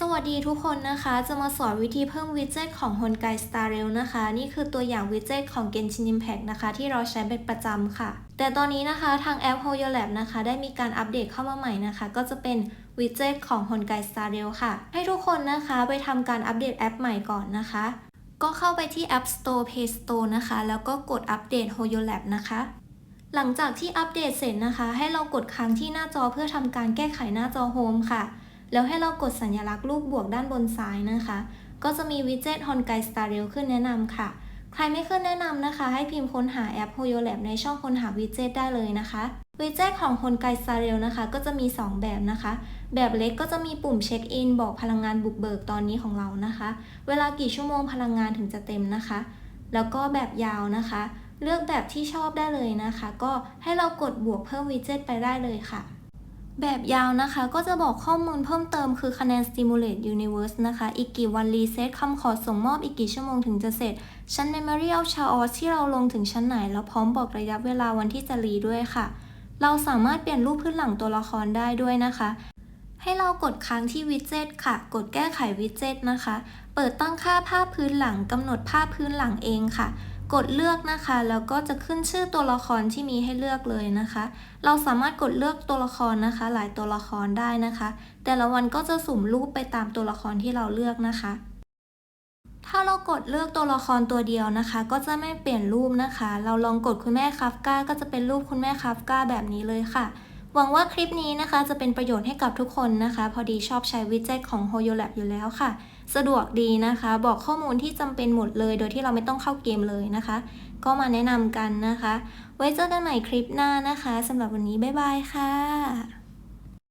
สวัสดีทุกคนนะคะ จะมาสอนวิธีเพิ่มวิดเจ็ตของ h o n g a i Star Rail นะคะ นี่คือตัวอย่างวิดเจ็ตของ Genshin Impact นะคะ ที่เราใช้เป็นประจำค่ะ แต่ตอนนี้นะคะทางแอป HoYo Lab นะคะ ได้มีการอัปเดตเข้ามาใหม่นะคะ ก็จะเป็นวิดเจ็ตของ h o n g a i Star Rail ค่ะ ให้ทุกคนนะคะไปทำการอัปเดตแอปใหม่ก่อนนะคะ ก็เข้าไปที่ App Store Play Store นะคะ แล้วก็กดอัปเดต HoYo Lab นะคะหลังจากที่อัปเดตเสร็จนะคะ ให้เรากดค้างที่หน้าจอเพื่อทำการแก้ไขหน้าจอโฮมค่ะ แล้วให้เรากดสัญลักษณ์รูปบวกด้านบนซ้ายนะคะ ก็จะมีวิดเจ็ต h o n g a i Star Rail ขึ้นแนะนำค่ะ ใครไม่ขึ้นแนะนำนะคะ ให้พิมพ์ค้นหาแอป HoYo Lab ในช่องค้นหาวิดเจ็ตได้เลยนะคะวิดเจ็ตของ h o n g a i Star Rail นะคะ ก็จะมี 2 แบบนะคะ แบบเล็กก็จะมีปุ่มเช็คอินบอกพลังงานบุกเบิกตอนนี้ของเรานะคะ เวลากี่ชั่วโมงพลังงานถึงจะเต็มนะคะ แล้วก็แบบยาวนะคะ เลือกแบบที่ชอบได้เลยนะคะ ก็ให้เรากดบวกเพิ่มวิดเจ็ตไปได้เลยค่ะ แบบยาวนะคะก็จะบอกข้อมูลเพิ่มเติมคือคะแนน Stimulate Universe นะคะ อีกกี่วันรีเซ็ตคำขอส่งมอบอีกกี่ชั่วโมงถึงจะเสร็จ ชั้น Memory of Chaos ที่เราลงถึงชั้นไหน แล้วพร้อมบอกระยะเวลาวันที่จะรีด้วยค่ะ เราสามารถเปลี่ยนรูปพื้นหลังตัวละครได้ด้วยนะคะ ให้เรากดค้างที่วิดเจ็ตค่ะ กดแก้ไขวิดเจ็ตนะคะ เปิดตั้งค่าภาพพื้นหลังกำหนดภาพพื้นหลังเองค่ะ กดเลือกนะคะ แล้วก็จะขึ้นชื่อตัวละครที่มีให้เลือกเลยนะคะ เราสามารถกดเลือกตัวละครนะคะ หลายตัวละครได้นะคะ แต่ละวันก็จะสุ่มรูปไปตามตัวละครที่เราเลือกนะคะ ถ้าเรากดเลือกตัวละครตัวเดียวนะคะ ก็จะไม่เปลี่ยนรูปนะคะ เราลองกดคุณแม่คาฟก้าก็จะเป็นรูปคุณแม่คาฟก้าแบบนี้เลยค่ะ หวังว่าคลิปนี้นะคะจะเป็นประโยชน์ให้กับทุกคนนะคะ พอดีชอบใช้วิดเจ็ตของ HoYo Lab อยู่แล้วค่ะ สะดวกดีนะคะ บอกข้อมูลที่จำเป็นหมดเลย โดยที่เราไม่ต้องเข้าเกมเลยนะคะ ก็มาแนะนำกันนะคะ ไว้เจอกันใหม่คลิปหน้านะคะสำหรับวันนี้บ๊ายบายค่ะ